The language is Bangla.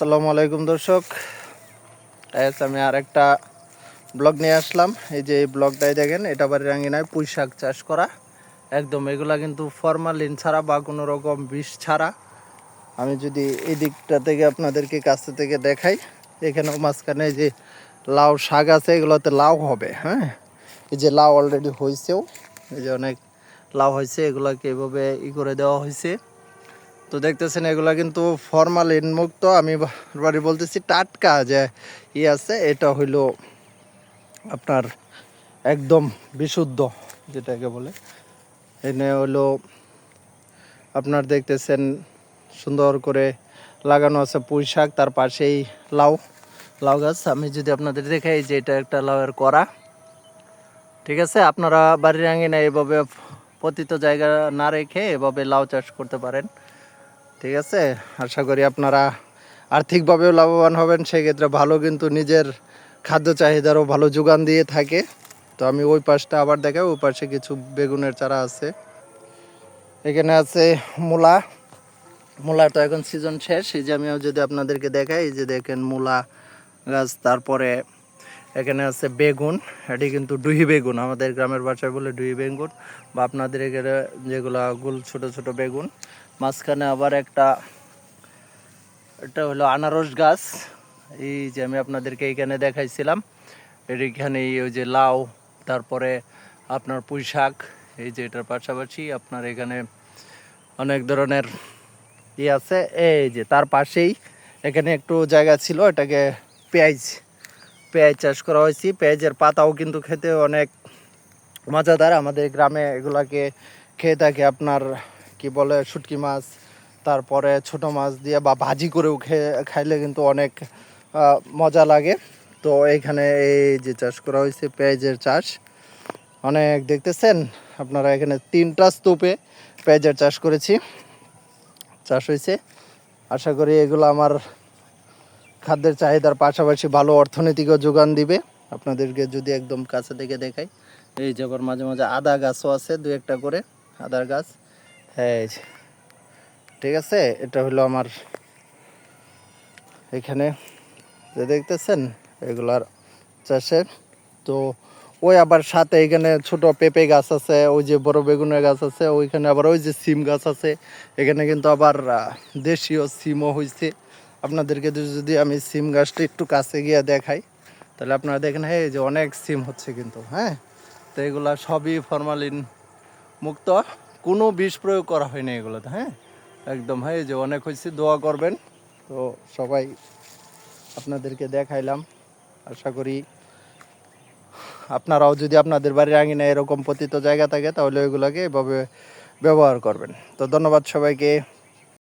আসসালামু আলাইকুম দর্শক। আজ আমি আর একটা ব্লগ নিয়ে আসলাম। এই যে এই ব্লগটাই দেখেন, এটা বাড়ির আঙ্গিনায় পুঁই শাক চাষ করা। একদম এগুলা কিন্তু ফরমালিন ছাড়া বা কোনো রকম বিষ ছাড়া। আমি যদি এই দিকটা থেকে আপনাদেরকে কাছে থেকে দেখাই, এখানেও মাঝখানে যে লাউ শাক আছে, এগুলোতে লাউ হবে হ্যাঁ? এই যে লাউ অলরেডি হয়েছেও এই যে অনেক লাউ হয়েছে এগুলোকে এভাবে ই করে দেওয়া হয়েছে তো দেখতেছেন, এগুলা কিন্তু ফরমালিন মুক্ত আমি বাড়ি বলতেছি, টাটকা যে ই আছে, এটা হইল আপনার একদম বিশুদ্ধ, যেটাকে বলে। এনে হলো আপনার দেখতেছেন, সুন্দর করে লাগানো আছে পুঁই শাক, তার পাশেই লাউ। লাউ গাছ, আমি যদি আপনাদের দেখাই যে এটা একটা লাউয়ের করা ঠিক আছে, আপনারা বাড়ির আঙিনা এভাবে পতিত জায়গা না রেখে এভাবে লাউ চাষ করতে পারেন। ঠিক আছে? আশা করি আপনারা আর্থিকভাবেও লাভবান হবেন। সেক্ষেত্রে ভালো কিন্তু নিজের খাদ্য চাহিদারও ভালো যোগান দিয়ে থাকে। তো আমি ওই পাশটা আবার দেখাই, ওই পাশে কিছু বেগুনের চারা আছে। এখানে আছে মূলা। মূলা তো এখন সিজন শেষ। এই যে আমিও যদি আপনাদেরকে দেখাই, এই যে দেখেন মূলা গাছ, তারপরে এখানে আছে বেগুন, এটি কিন্তু ডুহি বেগুন। আমাদের গ্রামের ভাষায় বলে ডুহি বেগুন, বা আপনাদের এখানে যেগুলা গোল ছোট ছোট বেগুন। মাঝখানে আবার একটা, এটা হলো আনারস গাছ। এই যে আমি আপনাদেরকে এইখানে দেখাইছিলাম, এর এখানে এই ওই যে লাউ, তারপরে আপনার পুঁই শাক, এই যে এটার পাশাপাশি আপনার এখানে অনেক ধরনের ই আছে। এই যে তার পাশেই এখানে একটু জায়গা ছিল, এটাকে পেঁয়াজ পেঁয়াজ চাষ করা হয়েছে। পেঁয়াজের পাতাও কিন্তু খেতে অনেক মজাদার। আমাদের গ্রামে এগুলাকে খেয়ে থাকে আপনার, কি বলে, শুটকি মাছ, তারপরে ছোট মাছ দিয়ে বা ভাজি করেও খেয়ে, খাইলে কিন্তু অনেক মজা লাগে। তো এইখানে এই যে চাষ করা হয়েছে পেঁয়াজের চাষ, অনেক দেখতেছেন? আপনারা এখানে তিনটা স্তূপে পেঁয়াজের চাষ করেছি, চাষ হয়েছে। আশা করি এগুলো আমার খাদ্যের চাহিদার পাশাপাশি ভালো অর্থনৈতিকও যোগান দিবে। আপনাদেরকে যদি একদম কাছে থেকে দেখাই, এই যে আবার মাঝে মাঝে আদা গাছও আছে দু একটা করে, আদার গাছ। হ্যাঁ ঠিক আছে? এটা হলো আমার এখানে, যে দেখতেছেন, এগুলার চাষের। তো ওই আবার সাথে এখানে ছোট পেঁপে গাছ আছে, ওই যে বড় বেগুনের গাছ আছে, ওইখানে আবার ওই যে সিম গাছ আছে। এখানে কিন্তু আবার দেশীয় সিমও হয়েছে আপনাদেরকে যদি- আমি সিম গাছটা একটু কাছে গিয়ে দেখাই, তাহলে আপনারা দেখেন হ্যাঁ যে অনেক সিম হচ্ছে কিন্তু হ্যাঁ? তো এগুলা সবই ফরমালিন মুক্ত। কোনো বিষ প্রয়োগ করা হয়নি এগুলোতে হ্যাঁ? একদম হ্যাঁ যে অনেক হয়েছে, দোয়া করবেন। তো সবাই আপনাদেরকে দেখাইলাম, আশা করি আপনারাও যদি আপনাদের বাড়ির আঙিনা এরকম পতিত জায়গা থাকে, তাহলে ওইগুলোকে এভাবে ব্যবহার করবেন। তো ধন্যবাদ সবাইকে।